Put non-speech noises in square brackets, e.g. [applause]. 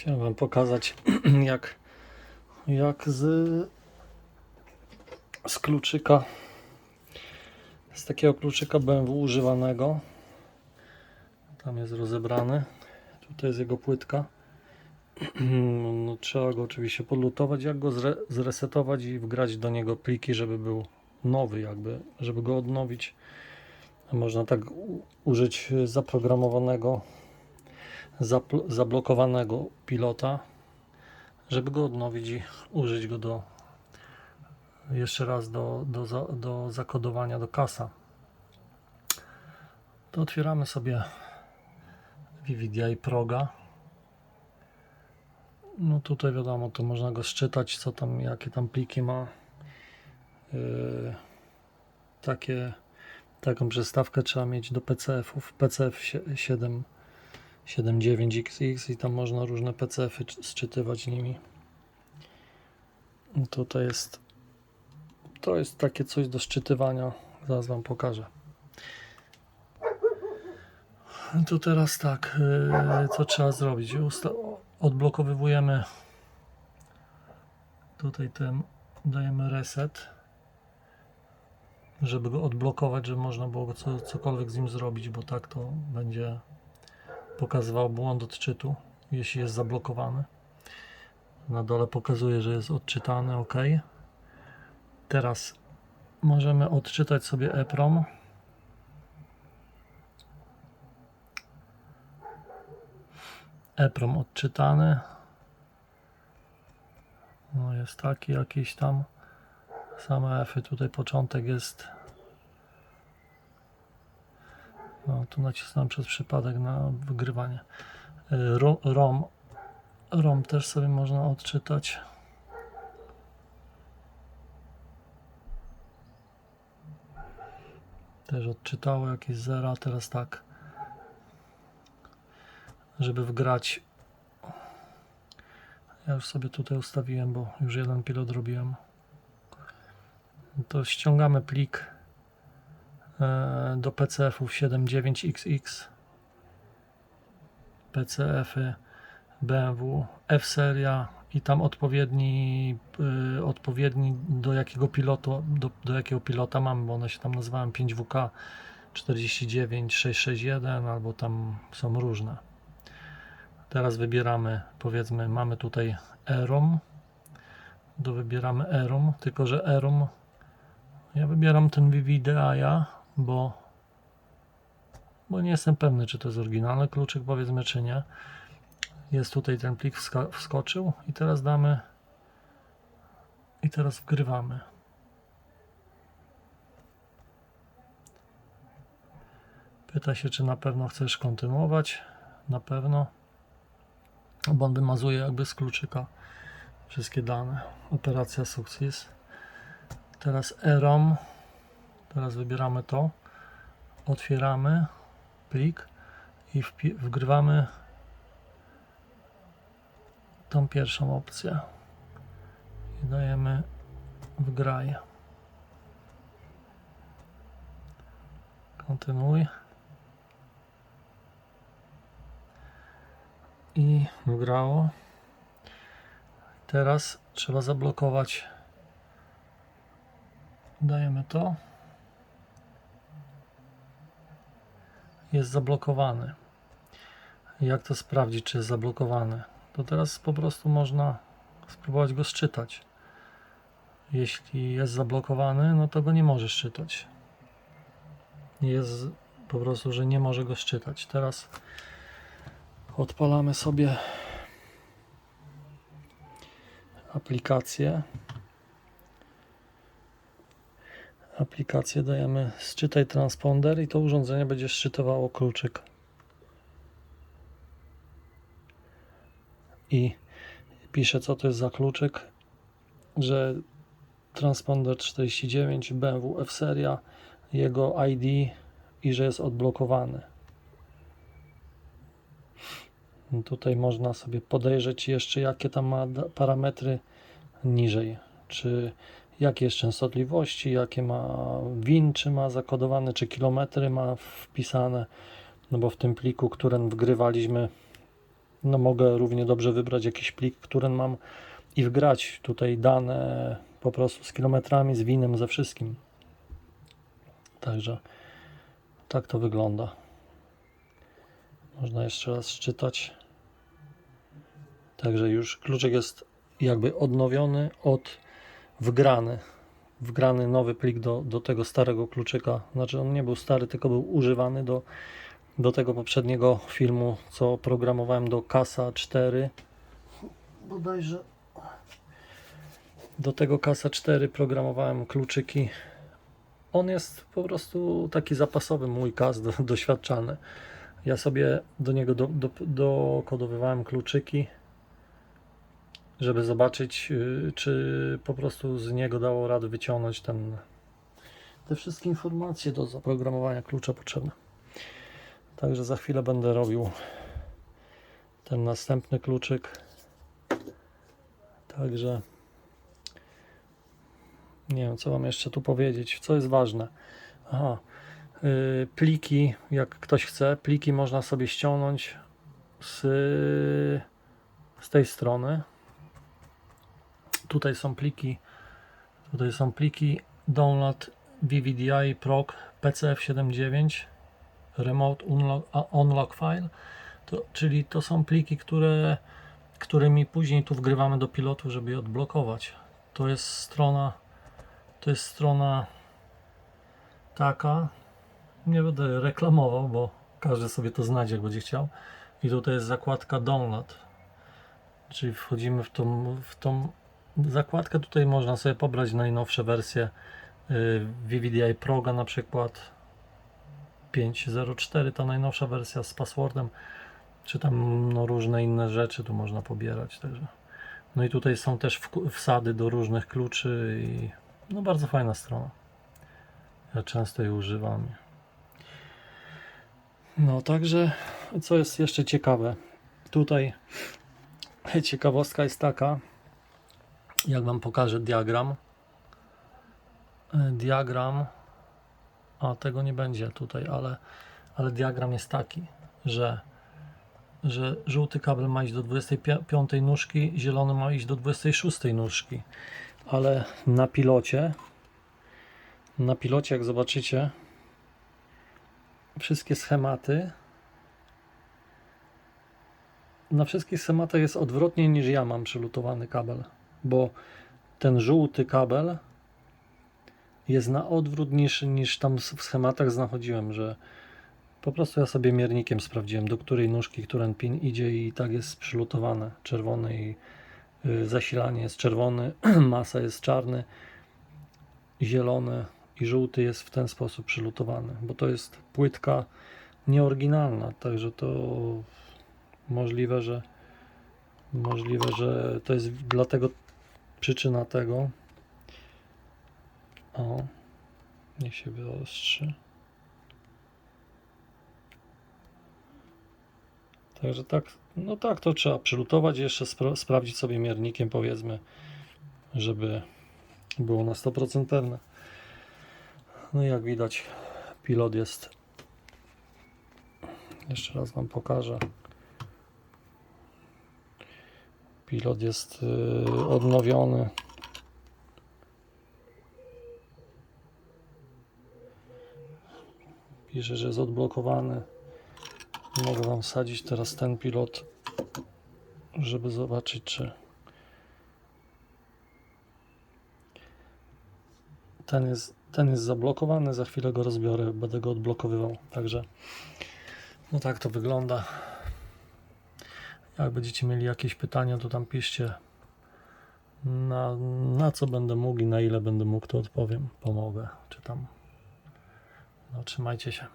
Chciałem Wam pokazać, [clears throat] jak, jak z, z kluczyka, z takiego kluczyka BMW używanego, tam jest rozebrany, tutaj jest jego płytka. [clears throat] No, trzeba go oczywiście podlutować, jak go zre, zresetować i wgrać do niego pliki, żeby był nowy, jakby, żeby go odnowić. Można tak użyć zaprogramowanego zablokowanego pilota, żeby go odnowić i użyć go do jeszcze raz do, do, do zakodowania do kasa. To otwieramy sobie VVDI Proga. No tutaj wiadomo, to można go szczytać, co tam, jakie tam pliki ma. Yy, takie, taką przystawkę trzeba mieć do PCF-ów. PCF 7 7.9XX i tam można różne PCF-y czy- sczytywać nimi. Tutaj jest to jest takie coś do szczytywania. Zaraz Wam pokażę. Tu teraz tak, yy, co trzeba zrobić? Usta- odblokowywujemy tutaj ten, dajemy reset, żeby go odblokować, żeby można było co, cokolwiek z nim zrobić, bo tak to będzie pokazywał błąd odczytu, jeśli jest zablokowany. Na dole pokazuje, że jest odczytany, OK. Teraz możemy odczytać sobie EPROM. EPROM odczytany. No jest taki jakiś tam. Same F-y, tutaj początek jest no, tu nacisnąłem przez przypadek na wygrywanie. Y, Ro- ROM. ROM też sobie można odczytać. Też odczytało jakieś zera. Teraz tak. Żeby wgrać. Ja już sobie tutaj ustawiłem, bo już jeden pilot robiłem. To ściągamy plik do PCF-ów 7.9XX PCF-y BMW F-seria i tam odpowiedni y, odpowiedni do jakiego pilotu do, do jakiego pilota mamy, bo one się tam nazywają 5WK 49661 albo tam są różne. Teraz wybieramy powiedzmy mamy tutaj EROM do wybieramy EROM, tylko że EROM ja wybieram ten VVDA, bo, bo nie jestem pewny, czy to jest oryginalny kluczyk, powiedzmy, czy nie. Jest tutaj ten plik wskoczył i teraz damy i teraz wgrywamy. Pyta się, czy na pewno chcesz kontynuować. Na pewno, bo on wymazuje jakby z kluczyka wszystkie dane. Operacja sukces. Teraz EROM. Teraz wybieramy to. Otwieramy plik i wgrywamy tą pierwszą opcję. I dajemy wgraj. Kontynuuj. I wgrało. Teraz trzeba zablokować Dajemy to. Jest zablokowany. Jak to sprawdzić, czy jest zablokowany? To teraz po prostu można spróbować go szczytać. Jeśli jest zablokowany, no to go nie może szczytać. Jest po prostu, że nie może go szczytać. Teraz odpalamy sobie aplikację. Aplikację dajemy szczytaj transponder i to urządzenie będzie szczytowało kluczyk. I pisze co to jest za kluczyk, że transponder 49 BMW F-seria, jego ID i że jest odblokowany. Tutaj można sobie podejrzeć jeszcze jakie tam ma parametry niżej, czy jakie jest częstotliwości, jakie ma win, czy ma zakodowane, czy kilometry ma wpisane, no bo w tym pliku, którym wgrywaliśmy no mogę równie dobrze wybrać jakiś plik, który mam i wgrać tutaj dane po prostu z kilometrami, z winem, ze wszystkim. Także tak to wygląda. Można jeszcze raz czytać. Także już kluczek jest jakby odnowiony od wgrany. Wgrany nowy plik do, do tego starego kluczyka. Znaczy on nie był stary, tylko był używany do, do tego poprzedniego filmu, co programowałem do Kasa 4. Bodajże do tego Kasa 4 programowałem kluczyki. On jest po prostu taki zapasowy, mój kas do, doświadczalny. Ja sobie do niego do, do, dokodowywałem kluczyki, żeby zobaczyć, y, czy po prostu z niego dało radę wyciągnąć ten, te wszystkie informacje do zaprogramowania klucza potrzebne. Także za chwilę będę robił ten następny kluczyk. Także nie wiem, co mam jeszcze tu powiedzieć, co jest ważne. Aha, y, pliki, jak ktoś chce, pliki można sobie ściągnąć z, z tej strony. Tutaj są pliki, tutaj są pliki. Download VVDI PROC PCF79 Remote Unlock, unlock File, to, czyli to są pliki, które, którymi później tu wgrywamy do pilotu, żeby je odblokować. To jest strona, to jest strona taka, nie będę reklamował, bo każdy sobie to znajdzie, jak będzie chciał. I tutaj jest zakładka download, czyli wchodzimy w tą, w tą zakładkę. Tutaj można sobie pobrać najnowsze wersje y, VVDI Proga na przykład 5.04, ta najnowsza wersja z passwordem, czy tam no, różne inne rzeczy tu można pobierać. Także. No i tutaj są też wsady do różnych kluczy i no bardzo fajna strona. Ja często jej używam. No także, co jest jeszcze ciekawe, tutaj ciekawostka jest taka, jak Wam pokażę diagram. E, Diagram, a tego nie będzie tutaj, ale, ale diagram jest taki, że, że żółty kabel ma iść do 25 nóżki, zielony ma iść do 26 nóżki, ale na pilocie, na pilocie jak zobaczycie, wszystkie schematy na wszystkich schematach jest odwrotnie niż ja mam przylutowany kabel, bo ten żółty kabel jest na odwrót niż, niż tam w schematach znachodziłem, że po prostu ja sobie miernikiem sprawdziłem, do której nóżki który pin idzie i tak jest przylutowane. Czerwony i y, zasilanie jest czerwony, [clears throat] masa jest czarny, zielony i żółty jest w ten sposób przylutowany, bo to jest płytka nieoryginalna, także to możliwe, że możliwe, że to jest dlatego przyczyna tego. O, niech się wyostrzy. Także tak, no tak, to trzeba przylutować, jeszcze spra- sprawdzić sobie miernikiem, powiedzmy, żeby było na 100% pewne. No i jak widać, pilot jest. Jeszcze raz Wam pokażę. Pilot jest yy, odnowiony. Pisze, że jest odblokowany. Mogę Wam wsadzić teraz ten pilot, żeby zobaczyć, czy ten jest, ten jest zablokowany. Za chwilę go rozbiorę, będę go odblokowywał. Także no tak to wygląda. Jak będziecie mieli jakieś pytania, to tam piszcie na, na co będę mógł i na ile będę mógł, to odpowiem, pomogę, czy tam. No, trzymajcie się.